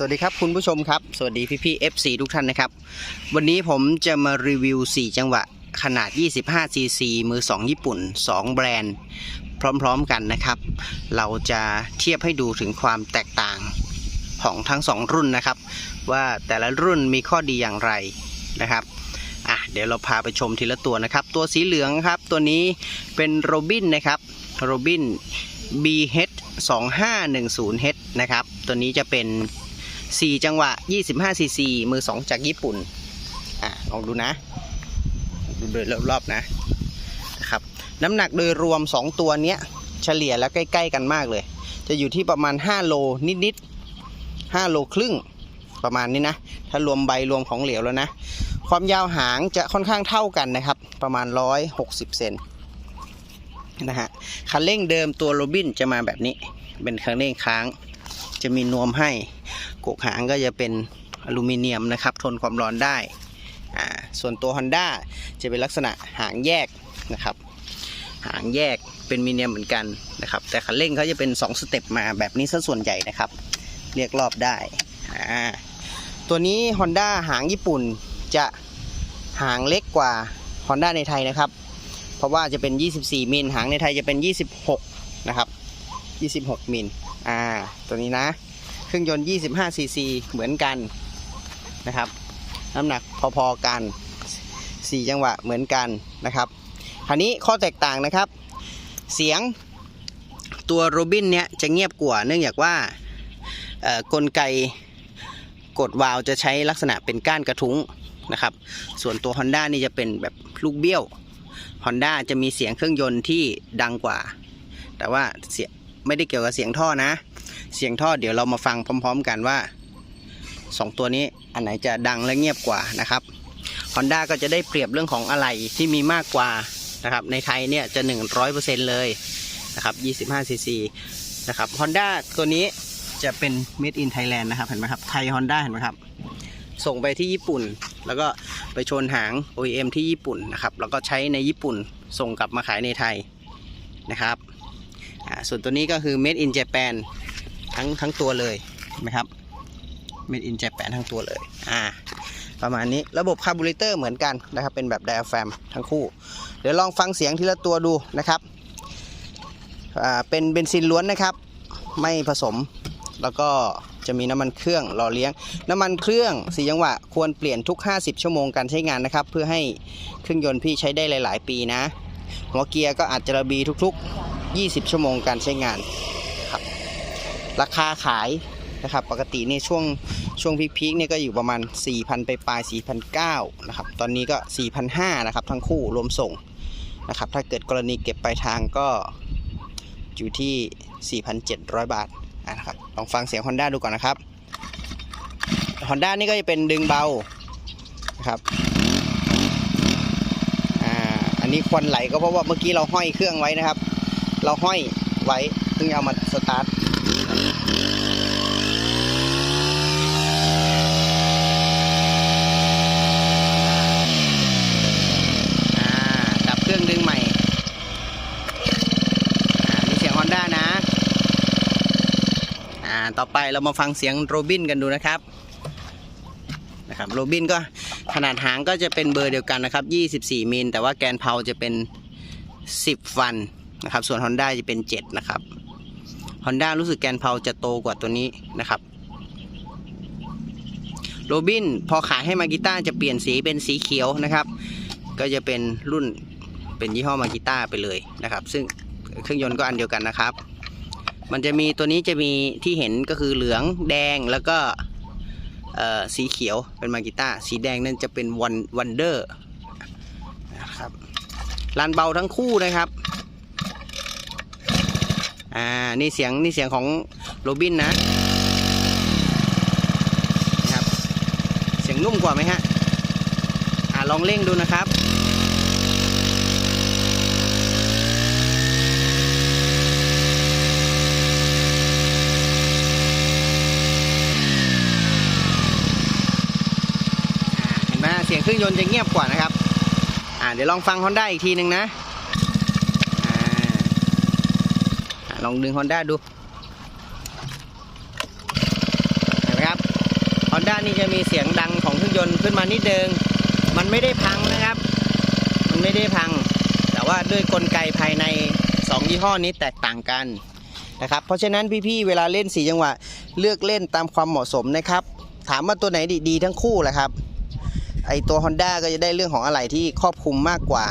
สวัสดีครับคุณผู้ชมครับ สวัสดีพี่พี่ FC ทุกท่านนะครับ วันนี้ผมจะมารีวิว 4 จังหวะขนาด 25 cc มือ 2 ญี่ปุ่น 2 แบรนด์ พร้อมๆกันนะครับ เราจะเทียบให้ดูถึงความแตกต่างของทั้ง 2 รุ่นนะครับ ว่าแต่ละรุ่นมีข้อดีอย่างไรนะครับอะเดี๋ยวเราพาไปชมทีละตัวนะครับ ตัวสีเหลืองครับ ตัวนี้เป็นโรบินนะครับโรบิน BH 2510H นะครับ ตัวนี้จะเป็น 4 จังหวะ 25 cc มือ 2 จากญี่ปุ่น อะลองดูนะ ดูโดยรอบๆนะนะครับ น้ำหนักโดยรวม 2 ตัวเนี้ย เฉลี่ยแล้วใกล้ ๆ กันมากเลย จะอยู่ที่ประมาณ 5 โลนิดๆ5โลครึ่งประมาณนี้นะ ถ้ารวมใบรวมของเหลวแล้วนะ ความยาวหางจะค่อนข้างเท่ากันนะครับ ประมาณ 160 เซนนะฮะ คันเร่งเดิมตัวโรบินจะมาแบบนี้ เป็นคันเร่งค้าง จะมีนวมให้ กกหางก็จะเป็นอลูมิเนียมนะครับ ทนความร้อนได้ ส่วนตัว Honda จะเป็นลักษณะหางแยกนะครับ หางแยกเป็นมีเนียมเหมือนกันนะครับ แต่คันเร่งเขาจะเป็น 2 สเต็ปมาแบบนี้ซะส่วนใหญ่นะครับ เรียกรอบได้ ตัวนี้ Honda หางญี่ปุ่นจะหางเล็กกว่า Honda ในไทยนะครับ เพราะว่าจะเป็น 24 มิล หางในไทยจะเป็น 26 นะครับ 26 มิล อ่า ตัวนี้นะ เครื่องยนต์ 25 ซีซีเหมือนกันนะครับ น้ำหนักพอๆกัน 4 จังหวะเหมือนกันนะครับคราวนี้ข้อแตกต่างนะครับ เสียงตัวโรบินเนี้ยจะเงียบกว่าเนื่องจากว่ากลไกกดวาล์วจะใช้ลักษณะเป็นก้านกระทุ้งนะครับ ส่วนตัว Honda นี่จะเป็นแบบลูกเบี้ยว Honda จะมีเสียงเครื่องยนต์ที่ดังกว่า แต่ว่าเสียไม่ได้เกี่ยวกับเสียงท่อนะ เสียงท่อเดี๋ยวเรามาฟังพร้อม ๆ กันว่า 2 ตัวนี้อันไหนจะดังและเงียบกว่านะครับ Honda ก็จะได้เปรียบเรื่องของอะไหล่ที่มีมากกว่านะครับ ในไทยเนี่ยจะ 100%เลยนะครับ25 cc นะครับ Honda ตัวนี้จะเป็น made in Thailand นะครับเห็นไหมครับไทย Honda เห็นไหมครับ ส่งไปที่ญี่ปุ่น แล้วก็ไปชนหาง OEM ที่ญี่ปุ่นนะครับ แล้วก็ใช้ในญี่ปุ่นส่งกลับมาขายในไทยนะครับส่วนตัวนี้ก็คือ made in Japan ทั้งทั้งตัวเลยเห็นไหมครับ made in Japan ทั้งตัวเลยอ่าประมาณนี้ระบบคาร์บูเรเตอร์เหมือนกันนะครับ เป็นแบบไดอะแฟมทั้งคู่ เดี๋ยวลองฟังเสียงทีละตัวดูนะครับอ่าเป็นเบนซินล้วนนะครับ ไม่ผสมแล้วก็จะมีน้ำมันเครื่องหล่อเลี้ยง น้ำมันเครื่องสีจังหวะควรเปลี่ยนทุก 50 ชั่วโมงการใช้งานนะครับ เพื่อให้เครื่องยนต์พี่ใช้ได้หลาย ๆ ปีนะ หัวเกียร์ก็อาจจะระบีทุก ๆ 20 ชั่วโมงการใช้งาน ราคาขายนะครับปกติในช่วงช่วงพีคๆเนี่ยก็อยู่ประมาณ 4,000 ไปปลาย4,900นะครับตอนนี้ก็4,500นะครับทั้งคู่รวมส่งนะครับถ้าเกิดกรณีเก็บปลายทางก็อยู่ที่ 4,700 บาทอะนะครับลองฟังเสียง Honda ดูก่อนนะครับ Honda นี่ก็จะเป็นดึงเบานะครับอ่าอันนี้ควันไหลก็เพราะว่าเมื่อกี้เราห้อยเครื่องไว้นะครับ เราห้อยไว้เพิ่งเอามาสตาร์ท อ่าดับเครื่องดึงใหม่ อ่ามีเสียง Honda นะ อ่า ต่อไปเรามาฟังเสียงโรบินกันดูนะครับ นะครับโรบินก็ขนาดหางก็จะเป็นเบอร์เดียวกันนะครับ 24 มิล แต่ว่าแกนเพาจะเป็น 10ฟันนะครับ ส่วน Honda จะเป็น 7 นะครับ Honda รู้สึกแกนเพาจะโตกว่าตัวนี้นะครับโรบินพอขายให้มากิต้าจะเปลี่ยนสีเป็นสีเขียวนะครับ ก็จะเป็นรุ่นเป็นยี่ห้อมากิต้าไปเลยนะครับ ซึ่ง เครื่องยนต์ก็อันเดียวกันนะครับ มันจะมีตัวนี้จะมีที่เห็นก็คือเหลืองแดงแล้วก็สีเขียวเป็นมากิต้าสีแดงนั่นจะเป็นวันวันเดอร์นะครับลานเบาทั้งคู่นะครับอ่านี่เสียงนี่เสียงของโรบินนะนะครับเสียงนุ่มกว่าไหมฮะอ่าลองเร่งดูนะครับ เห็นไหมเสียงเค รื่องยนต์จะเงียบกว่านะครับ อ่าเดี๋ยวลองฟัง Honda อีกทีหนึ่งนะอ่าลองดึง Honda ดูเห็นไหมครับ Honda นี่จะมีเสียงดังของเครื่องยนต์ขึ้นมานิดนึงมันไม่ได้พังนะครับ มันไม่ได้พัง แต่ว่าด้วยกลไกภายใน 2 ยี่ห้อนี้แตกต่างกันนะครับ เพราะฉะนั้นพี่ๆ เวลาเล่นสีจังหวะ เลือกเล่นตามความเหมาะสมนะครับ ถามว่าตัวไหนดี ๆ ทั้งคู่แหละครับ ไอตัว Honda ก็จะได้เรื่องของอะไหล่ที่ครอบคลุมมากกว่า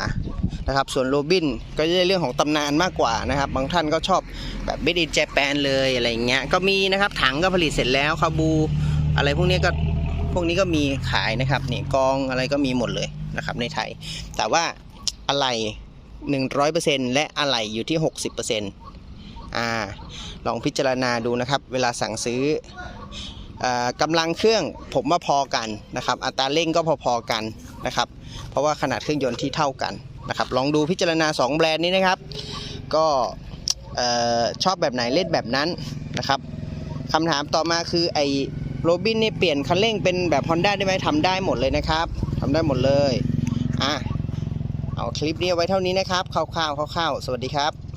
นะครับส่วนโรบินก็จะได้เรื่องของตำนานมากกว่านะครับบางท่านก็ชอบแบบ Made in Japan เลยอะไรเงี้ยก็มีนะครับถังก็ผลิตเสร็จแล้วคาบู อะไรพวกนี้ก็พวกนี้ก็มีขายนะครับนี่กองอะไรก็มีหมดเลยนะครับในไทย แต่ว่าอะไหล่100%และอะไหล่อยู่ที่ 60%อ่าลองพิจารณาดูนะครับ เวลาสั่งซื้อ กำลังเครื่องผมว่าพอกันนะครับ อัตราเร่งก็พอๆกันนะครับ เพราะว่าขนาดเครื่องยนต์ที่เท่ากันนะครับ ลองดูพิจารณา 2 แบรนด์นี้นะครับ ก็ชอบแบบไหนเล่นแบบนั้นนะครับคำถามต่อมาคือไอ้โรบินนี่เปลี่ยนคันเร่งเป็นแบบ Honda ได้ไหมทำได้หมดเลยนะครับทำได้หมดเลยอะเอาคลิปนี้ไว้เท่านี้นะครับคร่าวๆคร่าวๆสวัสดีครับ